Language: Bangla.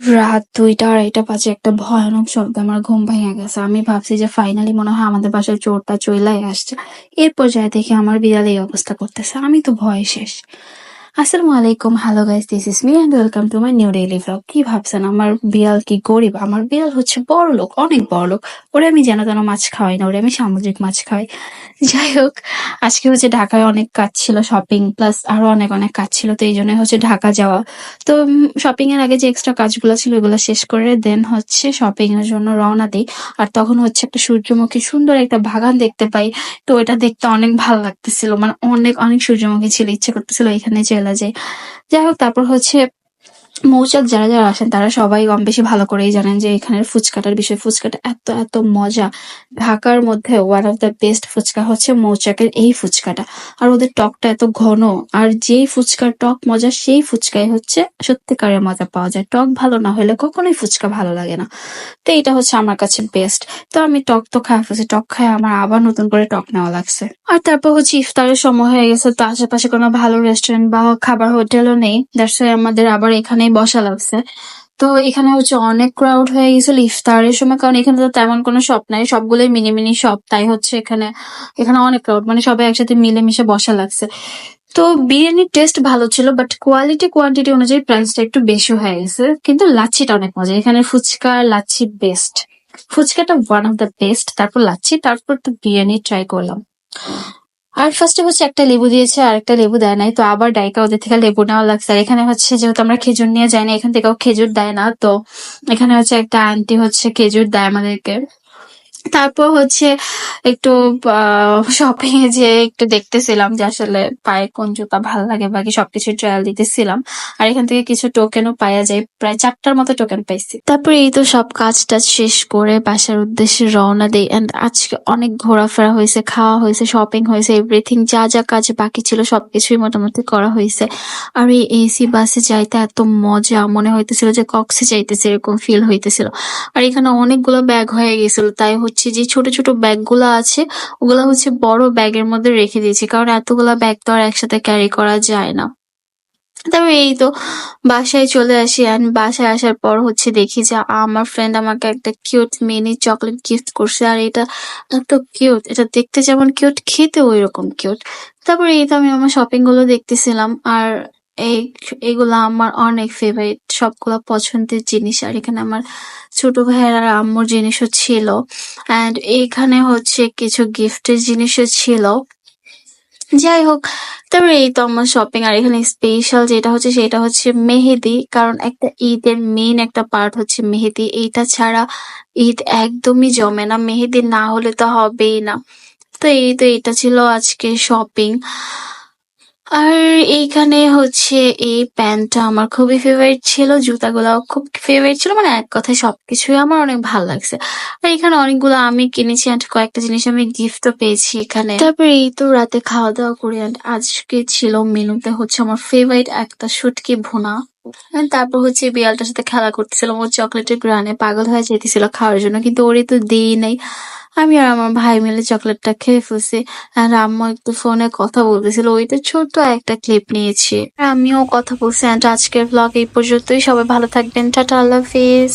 রাত দুইটা, আড়াইটা বাজে একটা ভয়ানক শব্দ আমার ঘুম ভেঙে গেছে। আমি ভাবছি যে ফাইনালি মনে হয় আমাদের বাসায় চোরটা চইলাই আসছে। এরপর যায় দেখি আমার বিড়াল এই অবস্থা করতেছে। আমি তো ভয় শেষ। আসসালামু আলাইকুম hello guys this is me and welcome to my new daily vlog কি ভাবছেন? আমার বিড়াল কি গরিব? আমার বিড়াল হচ্ছে বড় লোক, অনেক বড় লোক। ওরে আমি যেন তেন মাছ খাওয়াই না, ওরে আমি সামুদ্রিক মাছ খাওয়াই। যাই হোক, আজকে হচ্ছে ঢাকায় অনেক কাজ ছিল শপিং প্লাস আরও অনেক অনেক কাজ ছিল, তো এই জন্য হচ্ছে ঢাকা যাওয়া। তো শপিং এর আগে যে এক্সট্রা কাজগুলো ছিল ওগুলো শেষ করে দেন হচ্ছে শপিং এর জন্য রওনা দিই। আর তখন হচ্ছে একটা সূর্যমুখী সুন্দর একটা বাগান দেখতে পাই। তো এটা দেখতে অনেক ভালো লাগতেছিল মানে অনেক অনেক সূর্যমুখী ছিল, ইচ্ছে করতেছিল এখানে চলে যাই যাই হোক, তারপর হচ্ছে মৌচাক যারা যারা আসেন, তারা সবাই কম বেশি ভালো করেই জানেন যে এখানের ফুচকাটার বিষয়। ফুচকাটা এত এত মজা। ঢাকার মধ্যে one of the best fuchka হচ্ছে মৌচাকের এই ফুচকাটা। আর ওদের টকটা এত ঘন। আর যেই ফুচকার টক মজা, সেই ফুচকাই হচ্ছে সত্যিকারের মজা পাওয়া যায়। টক ভালো না হলে কখনোই ফুচকা ভালো লাগে না। তো এটা হচ্ছে আমার কাছে বেস্ট তো আমি টক তো খাই ফেলছি, টক খাই আমার আবার নতুন করে টক নেওয়া লাগছে। আর তারপর হচ্ছে ইফতারের সময় হয়ে গেছে, তো আশেপাশে কোনো ভালো রেস্টুরেন্ট বা খাবার হোটেলও নেই। দ্যাটস আমাদের আবার এখানেই বসা লাগছে। তো এখানে হচ্ছে অনেক ক্রাউড হয়ে গেছিল ইফতারের সময়, কারণ এখানে তো তেমন কোনো শপ নাই, সবগুলোই মিনি মিনি শপ তাই হচ্ছে এখানে এখানে অনেক ক্রাউড মানে সবাই একসাথে মিলেমিশে বসা লাগছে। তো বিরিয়ানির টেস্ট ভালো ছিল বাট কোয়ালিটি কোয়ান্টিটি অনুযায়ী প্রাইসটা একটু বেশি হয়ে গেছে, কিন্তু লাচ্ছিটা অনেক মজা এখানে ফুচকা লাচ্ছি বেস্ট ফুচকাটা ওয়ান অফ দ্য বেস্ট তারপর লাচ্ছি, তারপর তো বিরিয়ানি ট্রাই করলাম। আর ফার্স্টে হচ্ছে একটা লেবু দিয়েছে, আর একটা লেবু দেয় নাই, তো আবার ডাইকা ওদের থেকে লেবু নেওয়া লাগছে। আর এখানে হচ্ছে, যেহেতু আমরা খেজুর নিয়ে যাই না, এখান থেকেও খেজুর দেয় না, তো এখানে হচ্ছে একটা আন্টি হচ্ছে খেজুর দেয় আমাদেরকে। তারপর হচ্ছে একটু শপিং এ যে একটু দেখতেছিলাম যে আসলে পায়ে কোন জুতা ভালো লাগে বাকি সবকিছু ট্রায়াল দিতেছিলাম। আর এখান থেকে কিছু টোকেনও পাওয়া যায়, প্রায় চারটার মতো টোকেন পাইছি। তারপরে এই তো সব কাজ টাজ শেষ করে বাসার উদ্দেশ্যে রওনা দিই এন্ড আজকে অনেক ঘোরাফেরা হয়েছে, খাওয়া হয়েছে শপিং হয়েছে এভরিথিং যা যা কাজ বাকি ছিল সবকিছুই মোটামুটি করা হয়েছে। আর এই এসি বাসে যাইতে এত মজা, মনে হইতেছিল যে কক্সে যাইতেছে, এরকম ফিল হইতেছিল। আর এখানে অনেকগুলো ব্যাগ হয়ে গেছিল, তাই হচ্ছে যে ছোট ছোট ব্যাগগুলো আছে, ওগুলো হচ্ছে বড় ব্যাগের মধ্যে রেখে দিয়েছি, কারণ এতগুলা ব্যাগ তো আর একসাথে ক্যারি করা যায় না। তারপরে এই তো, বাসায় চলে আসি আর বাসায় আসার পর হচ্ছে দেখি যে আমার ফ্রেন্ড আমাকে একটা কিউট মিনি চকলেট গিফট করছে, আর এটা এত কিউট এটা দেখতে যেমন কিউট খেতে ওই রকম কিউট তারপরে এই তো আমি আমার শপিংগুলো দেখতেছিলাম, আর এই, এগুলো আমার অনেক ফেভারিট সবগুলো পছন্দের জিনিস। আর এখানে আমার ছোট ভাইয়ের আর আম্মুর জিনিসও ছিল। অ্যান্ড এইখানে হচ্ছে কিছু গিফটের জিনিসও ছিল। যাই হোক, তারপরে এই তো আমার শপিং আর এখানে স্পেশাল যেটা হচ্ছে সেটা হচ্ছে মেহেদি। কারণ একটা ঈদের মেইন একটা পার্ট হচ্ছে মেহেদি। এইটা ছাড়া ঈদ একদমই জমে না। মেহেদি না হলে তো হবেই না। তো এই তো এটা ছিল আজকে শপিং আর এইখানে হচ্ছে এই প্যান্টটা আমার খুবই ফেভারিট ছিল, জুতাগুলাও খুব ফেভারিট ছিল মানে এক কথায় সবকিছুই আমার অনেক ভালো লাগছে। আর এখানে অনেকগুলো আমি কিনেছি আর কয়েকটা জিনিস আমি গিফটও পেয়েছি এখানে। তারপরে এই তো রাতে খাওয়া দাওয়া করি অ্যান্ড আজকে ছিল মেনুতে হচ্ছে আমার ফেভারিট একটা শুটকি ভুনা। তারপর হচ্ছে বিড়ালটার সাথে খেলা করতেছিলাম। ও চকলেটের গ্রানে পাগল হয়ে যেতেছিল খাওয়ার জন্য, কিন্তু ওরই তো দিই নাই। আমি আর আমার ভাই মিলে চকলেটটা খেয়ে ফেলছি। আর আম্মু একটু ফোনে কথা বলতেছিল। ওই তো ছোট একটা ক্লিপ নিয়েছি। আমিও কথা বলছি। আজকের ব্লগ এই পর্যন্তই। সবাই ভালো থাকবেন। টাটা, আল্লাহ হাফিজ।